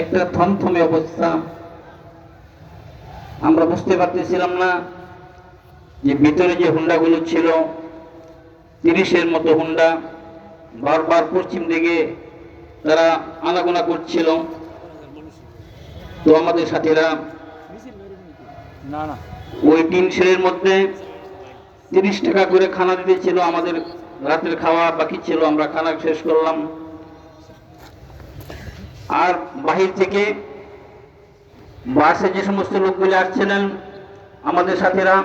একটা থমথমে অবস্থা। আমরা বুঝতে পারতেছিলাম না যে ভিতরে যে হুন্ডাগুলো ছিল, তিরিশের মতো হুন্ডা, বারবার পশ্চিম দিকে তারা আনাগোনা করছিল। তো আমাদের সাথীরা, ওই টিন শেলের মধ্যে তিরিশ টাকা করে খানা দিতেছিল, আমাদের রাতের খাওয়া বাকি ছিল, আমরা খানা শেষ করলাম। আর বাহির থেকে বাসে যে সমস্ত লোকগুলি আসছিলেন, আমাদের সাথীরা,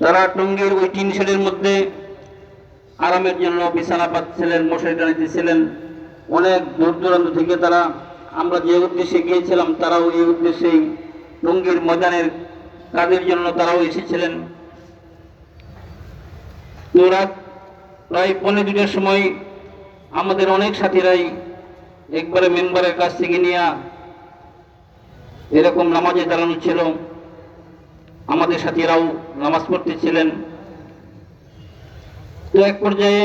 তারা টঙ্গীর ওই টিন শেডের মধ্যে আরামের জন্য বিছানা পাচ্ছিলেন, মশারি টানিতেছিলেন অনেক দূর দূরান্ত থেকে তারা, আমরা যে উদ্দেশ্যে গিয়েছিলাম, তারাও এই উদ্দেশ্যেই টঙ্গীর ময়দানের কাজের জন্য তারাও এসেছিলেন। প্রায় পনেরো দুটার সময় আমাদের অনেক সাথীরাই একবারে মেম্বারের কাছ থেকে নিয়ে এরকম নামাজে দাঁড়ানো ছিল। আমাদের সাথীরাও নামাজ পড়তেছিলেন তো এক পর্যায়ে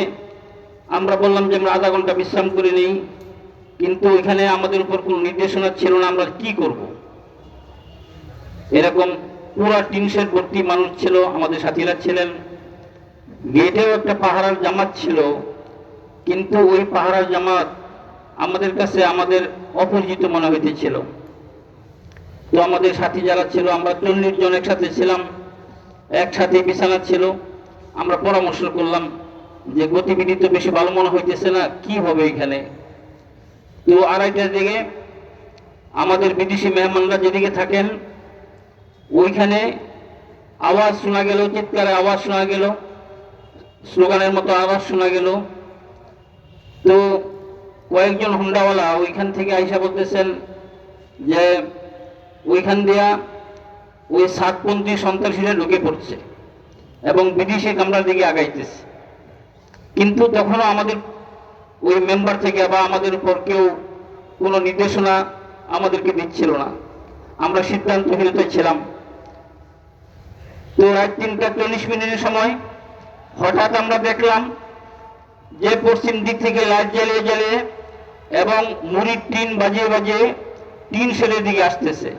আমরা বললাম যে আমরা আধা ঘণ্টা বিশ্রাম করে নিই, কিন্তু এখানে আমাদের উপর কোনো নির্দেশনা ছিল না, আমরা কি করব? এরকম পুরা টিনশের ভর্তি মানুষ ছিল, আমাদের সাথীরা ছিলেন। গেটেও একটা পাহারার জামাত ছিল, কিন্তু ওই পাহারার জামাত আমাদের কাছে আমাদের অপরিচিত মনে হইতেছিল তো আমাদের সাথী যারা ছিল, আমরা চল্লিশ জন একসাথে ছিলাম। একসাথে বিছানা ছিল। আমরা পরামর্শ করলাম যে গতিবিধি তো বেশি ভালো মনে হইতেছে না, কি হবে এখানে? তো আড়াইটার দিকে আমাদের বিদেশি মেহমানরা যেদিকে থাকেন, ওইখানে আওয়াজ শোনা গেল, চিৎকারে আওয়াজ শোনা গেল, স্লোগানের মতো আওয়াজ শোনা গেল। তো কয়েকজন হুন্ডাওয়ালা ওইখান থেকে আইসা বলতেছেন যে, ওইখান দিয়া ওই সাতপন্থী সন্ত্রাসীরা ঢুকে পড়ছে এবং বিদেশি কামরার দিকে আগাইতেছে। কিন্তু তখনও আমাদের ওই মেম্বার থেকে বা আমাদের উপর কেউ কোনো নির্দেশনা আমাদেরকে দিচ্ছিল না। আমরা সিদ্ধান্তহীনতায় ছিলাম। তো রাত তিনটা চল্লিশ মিনিটের সময় হঠাৎ আমরা দেখলাম যে পশ্চিম দিক থেকে লাইট জ্বালিয়ে জ্বালিয়ে এবং মুড়ির টিন বাজিয়ে বাজিয়ে টিন শেলের দিকে আসতেছে।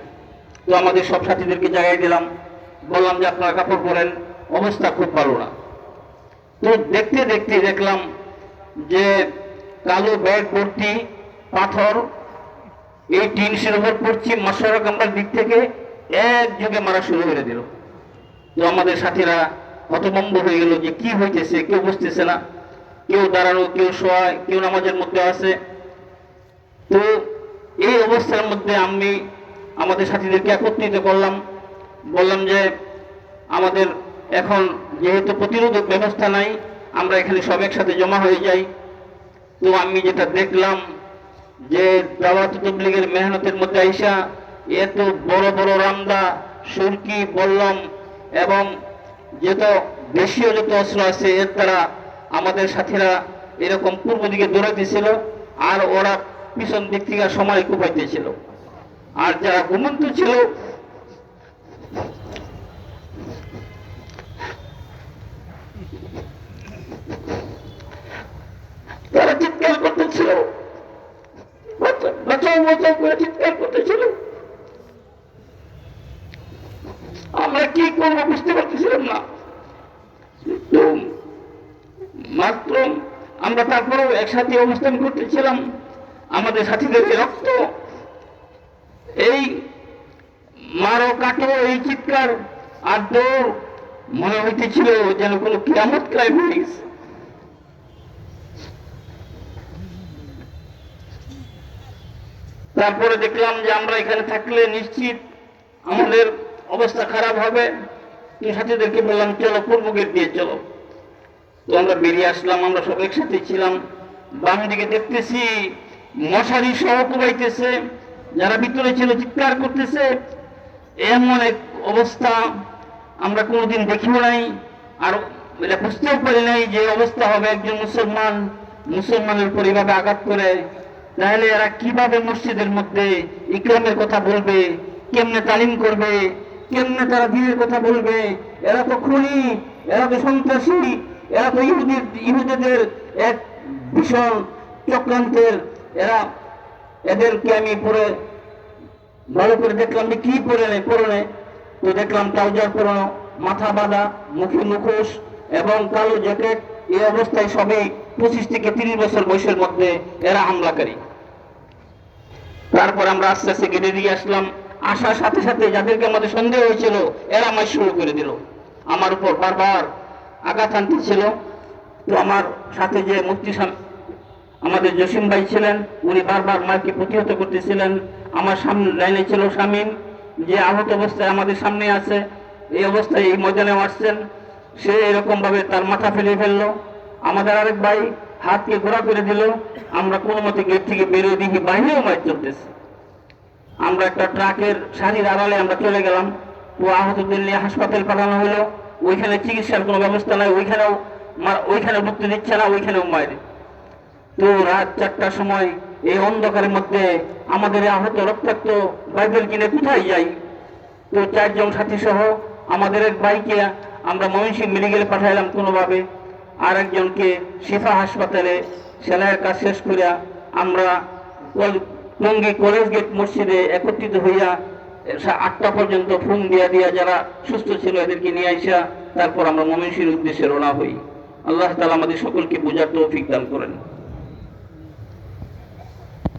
তো আমাদের সব সাথীদেরকে জায়গায় দিলাম। বললাম যে, আপনারা কাপড় পরেন, অবস্থা খুব ভালো না। তো দেখতে দেখতে দেখলাম যে, কালো ব্যাগ ভর্তি পাথর, এই টিন শের উপর পশ্চিম মাসরা কামরার দিক থেকে এক যুগে মারা শুরু করে দিল। তো আমাদের সাথীরা হতভম্ব হয়ে গেল যে, কি হইতেছে? কেউ বুঝতেছে না। কেউ দাঁড়ানো, কেউ শোয়া, কেউ নামাজের মধ্যে আছে। তো এই অবস্থার মধ্যে আমি আমাদের সাথীদেরকে একত্রিত করলাম। বললাম যে, আমাদের এখন যেহেতু প্রতিরোধক ব্যবস্থা নাই, আমরা এখানে সব একসাথে জমা হয়ে যাই। তো আমি যেটা দেখলাম যে দাওয়াত তবলিগের মেহনতের মধ্যে আইসা এত বড় বড় রামদা, সুরকি, বললাম এবং যত দেশীয় যত অস্ত্র আছে, এর দ্বারা আমাদের সাথীরা এরকম পূর্ব দিকে দৌড়াইতেছিল। আর ওরা দিক থেকে সময় কুপাইতেছিল আর যারা ঘুমন্ত ছিল, তারা চিৎকার করতেছিল। চিৎকার করতেছিল। আমরা কি করব বুঝতে পারতেছিলাম না। মাত্র আমরা তারপরেও একসাথে অবস্থান করতেছিলাম। আমাদের সাথীদের রক্ত, এই মারো কাটো এই চিৎকার আর দৌড় মনে হইতেছিল যেন কোনো কিয়ামত ক্রাইম হয়ে গেছে। তারপরে দেখলাম যে আমরা এখানে থাকলে নিশ্চিত আমাদের অবস্থা খারাপ হবে। সাথীদেরকে বললাম, চলো পূর্ব গেট দিয়ে চলো। তো আমরা বেরিয়ে আসলাম, আমরা সব একসাথে ছিলাম। বাম দিকে দেখতেছি মশারি সহ কুবাইতেছে যারা ভিতরে ছিল চিৎকার করতেছে, এমন এক অবস্থা আমরা কোনোদিন দেখিও নাই, আর এটা বুঝতেও পারি নাই যে অবস্থা হবে একজন মুসলমান, মুসলমানের এইভাবে আঘাত করে। তাহলে এরা কীভাবে মসজিদের মধ্যে ইকরামের কথা বলবে, কেমনে তালিম করবে, কেমনে তারা দিনের কথা বলবে? এরা তো খুনি, এরা তো সন্ত্রাসী, এরা তো ইহুদের ইহুদিদের এক ভীষণ চক্রান্তের এরা এদেরকে আমি পরে ভালো করে দেখলাম যে কি পরে নেই পরনে তো দেখলাম ট্রাউজার পরানো, মাথা বাঁধা, মুখে মুখোশ এবং কালো জ্যাকেট। এই অবস্থায় সবই পঁচিশ থেকে তিরিশ বছর বয়সের মধ্যে এরা হামলাকারী। তারপর আমরা আস্তে আস্তে গেটে দিয়ে আসলাম। আসার সাথে সাথে যাদেরকে আমাদের সন্দেহ হয়েছিল, এরা আমায় শুরু করে দিল। আমার উপর বারবার আঘাত আনতেছিল তো আমার সাথে যে সাম- আমাদের জসিম ভাই ছিলেন, উনি বারবার মাকে প্রতিহত করতেছিলেন। আমার সামনে লাইনে ছিল শামীম, যে আহত অবস্থায় আমাদের সামনে আছে, এই অবস্থায় এই ময়দানে আসছেন। সে এরকম ভাবে তার মাথা ফেলে ফেলল। আমাদের আরেক ভাই হাতকে ঘোরা করে দিল, আমরা কোনো মতে গেট থেকে বেরোয় দেখি বাইরেও মাইক চলতেছে আমরা একটা ট্রাকের সারির আড়ালে আমরা চলে গেলাম। ও আহতদের নিয়ে হাসপাতাল পাঠানো হলো। ওইখানে চিকিৎসার কোনো ব্যবস্থা নাই, ওইখানেও ওইখানে মুক্তি দিচ্ছে না, ওইখানেও মায়ের। তো রাত চারটার সময় এই অন্ধকারের মধ্যে আমাদের আহত রক্তাক্ত বাইবেল কিনে কোথায় যাই? তো চারজন সাথী সহ আমাদের এক ভাইকে আমরা ময়মনসিংহ মেডিকেলে পাঠাইলাম কোনোভাবে। আর একজনকে শিফা হাসপাতালে সেলাইয়ের কাজ শেষ করিয়া আমরা টঙ্গী কলেজ গেট মসজিদে একত্রিত হইয়া আটটা পর্যন্ত ফোন দিয়া দিয়া যারা সুস্থ ছিল এদেরকে নিয়ে আইসা তারপর আমরা ময়মনসিংহের উদ্দেশ্যে রওনা হই। আল্লাহ তালা আমাদের সকলকে বোঝার তৌফিক দান করেন।